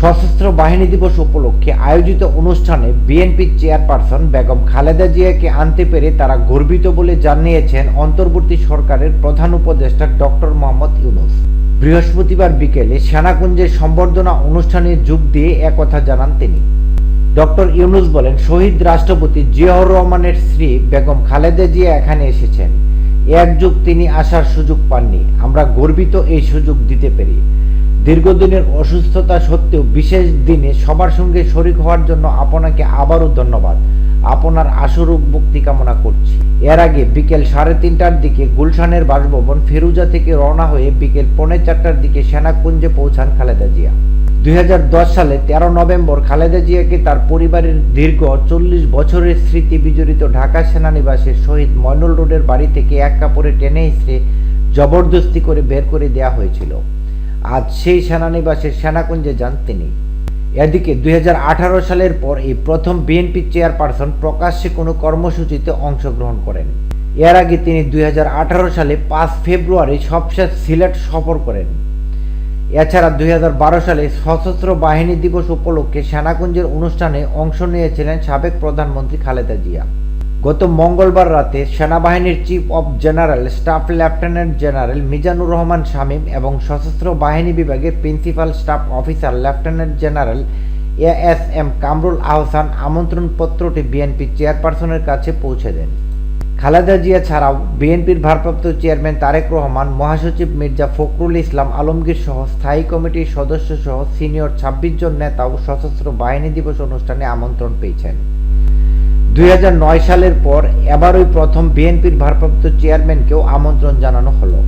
সশস্ত্র বাহিনী দিবস উপলক্ষে আয়োজিত অনুষ্ঠানে বিএনপির চেয়ারপারসন বেগম খালেদা জিয়াকে আনতে পেরে তারা গর্বিত বলে জানিয়েছেন অন্তর্বর্তী সরকারের প্রধান উপদেষ্টা ডক্টর মোহাম্মদ ইউনুস। বৃহস্পতিবার বিকেলে সেনাকুঞ্জের সম্বর্ধনা অনুষ্ঠানে যোগ দিয়ে একথা জানান তিনি। ডক্টর ইউনুস বলেন, শহীদ রাষ্ট্রপতি জিয়াউর রহমানের স্ত্রী বেগম খালেদা জিয়া এখানে এসেছেন। এক যুগ তিনি আসার সুযোগ পাননি। আমরা গর্বিত এই সুযোগ দিতে পেরে। দীর্ঘদিনের অসুস্থতা সত্ত্বেও বিশেষ দিনে সবার সঙ্গে শরিক হওয়ার জন্য আপনাকে আবারও ধন্যবাদ। আপনার আশুরূপ মুক্তি কামনা করছি। এর আগে বিকেল সাড়ে তিনটার দিকে গুলশানের বাসভবন ফেরুজা থেকে রওনা হয়ে বিকেল পৌনে চারটার দিকে সেনাকুঞ্জে পৌঁছান খালেদা জিয়া। দু হাজার দশ সালে তেরো নভেম্বর খালেদা জিয়াকে তার পরিবারের দীর্ঘ চল্লিশ বছরের স্মৃতি বিজড়িত ঢাকা সেনানিবাসের শহীদ ময়নুল রোডের বাড়ি থেকে এক কাপড়ে টেনে হিসড়ে জবরদস্তি করে বের করে দেয়া হয়েছিল। আজ সেই সেনানিবাসের সেনাকুঞ্জে যান তিনি। এদিকে দুই হাজার আঠারো সালের পর এই প্রথম বিএনপি চেয়ারপারসন প্রকাশ্যে কোনো কর্মসূচিতে অংশগ্রহণ করেন। এর আগে তিনি দুই হাজার আঠারো সালে পাঁচ ফেব্রুয়ারি সবশেষ সিলেট সফর করেন। এছাড়া দুই হাজার বারো সালে সশস্ত্র বাহিনী দিবস উপলক্ষে সেনাকুঞ্জের অনুষ্ঠানে অংশ নিয়েছিলেন সাবেক প্রধানমন্ত্রী খালেদা জিয়া। গত মঙ্গলবার রাতে সেনাবাহিনীর chief of general, staff lieutenant general Mizanur Rahman Shamim এবং সশস্ত্র বাহিনী বিভাগের principal staff officer lieutenant general A S M Kamrul Ahsan আমন্ত্রণপত্রটি BNP চেয়ারপারসনের কাছে পৌঁছে দেন। খালেদা জিয়া ছাড়াও বিএনপির ভারপ্রাপ্ত চেয়ারম্যান তারেক রহমান, মহাসচিব মির্জা ফখরুল ইসলাম আলমগীর সহ স্থায়ী কমিটির সদস্য সহ সিনিয়র ছাব্বিশ জন নেতাও সশস্ত্র বাহিনী দিবস অনুষ্ঠানে আমন্ত্রণ পেয়েছেন। দুই হাজার নয় সালের পর এবারই প্রথম বিএনপির ভারপ্রাপ্ত চেয়ারম্যানকেও আমন্ত্রণ জানানো হলো।